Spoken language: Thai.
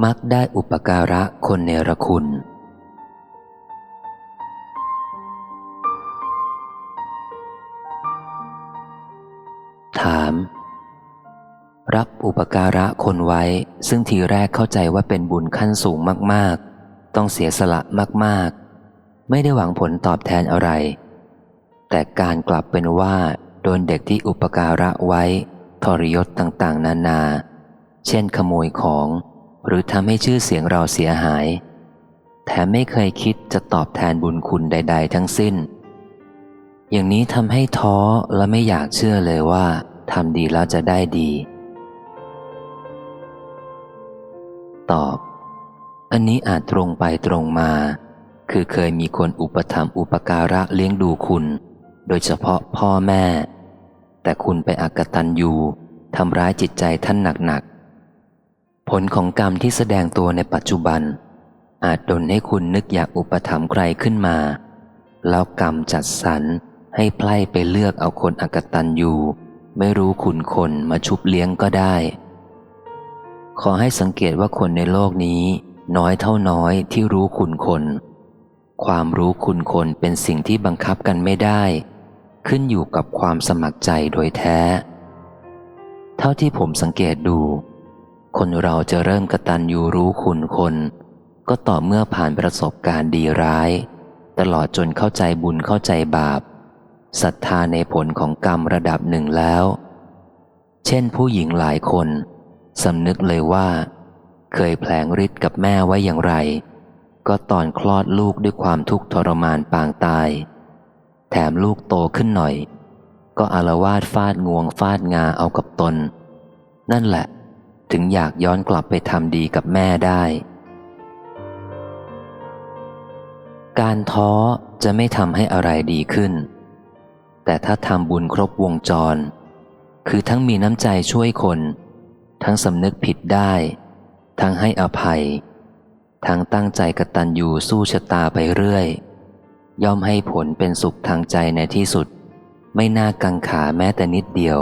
มักได้อุปการะคนเนรคุณ ถาม รับอุปการะคนไว้ ซึ่งทีแรกเข้าใจว่าเป็นบุญขั้นสูงมาก ๆ ต้องเสียสละมาก ๆ ไม่ได้หวังผลตอบแทนอะไร แต่การกลับเป็นว่า โดนเด็กที่อุปการะไว้ ทรยศต่าง ๆ นานา เช่นขโมยของ หรือทำให้ชื่อเสียงเราเสียหาย แถมไม่เคยคิดจะตอบแทนบุญคุณใด ๆ ทั้งสิ้น อย่างนี้ทำให้ท้อและไม่อยากเชื่อเลยว่าทำดีแล้วจะได้ดี ตอบ อันนี้อาจตรงไปตรงมา คือเคยมีคนอุปถัมภ์อุปการะเลี้ยงดูคุณ โดยเฉพาะพ่อแม่ แต่คุณไปอักตันยูทำร้ายจิตใจท่านหนักๆ ผลของกรรมที่แสดงตัวในปัจจุบัน อาจดนให้คุณนึกอยากอุปถัมภ์ใครขึ้นมา แล้วกรรมจัดสรรให้ไพล่ไปเลือกเอาคนอักตันยูไม่รู้คุณคนมาชุบเลี้ยงก็ได้ ขอให้สังเกตว่าคนในโลกนี้ น้อยเท่าน้อยที่รู้คุณคน ความรู้คุณคนเป็นสิ่งที่บังคับกันไม่ได้ ขึ้นอยู่กับความสมัครใจโดยแท้ เท่าที่ผมสังเกตดู คนเราจะเริ่มกระตันยูรู้คุณคน ก็ต่อเมื่อผ่านประสบการณ์ดีร้าย ตลอดจนเข้าใจบุญเข้าใจบาปศรัทธาในผลของกรรมระดับหนึ่งแล้ว เช่นผู้หญิงหลายคนสำนึกเลยว่า เคยแผลงฤทธิ์กับแม่ไว้อย่างไร ก็ตอนคลอดลูกด้วยความทุกข์ทรมานปางตาย แถมลูกโตขึ้นหน่อย ก็อารวาดฟาดงวงฟาดงาเอากับตน นั่นแหละ ถึงอยากย้อนกลับไปทำดีกับแม่ได้ การท้อจะไม่ทำให้อะไรดีขึ้น แต่ถ้าทำบุญครบวงจร คือทั้งมีน้ำใจช่วยคน ทั้งสำนึกผิดได้ ทั้งให้อภัย ทั้งตั้งใจกตัญญูสู้ชะตาไปเรื่อย ย่อมให้ผลเป็นสุขทางใจในที่สุด ไม่น่ากังขาแม้แต่นิดเดียว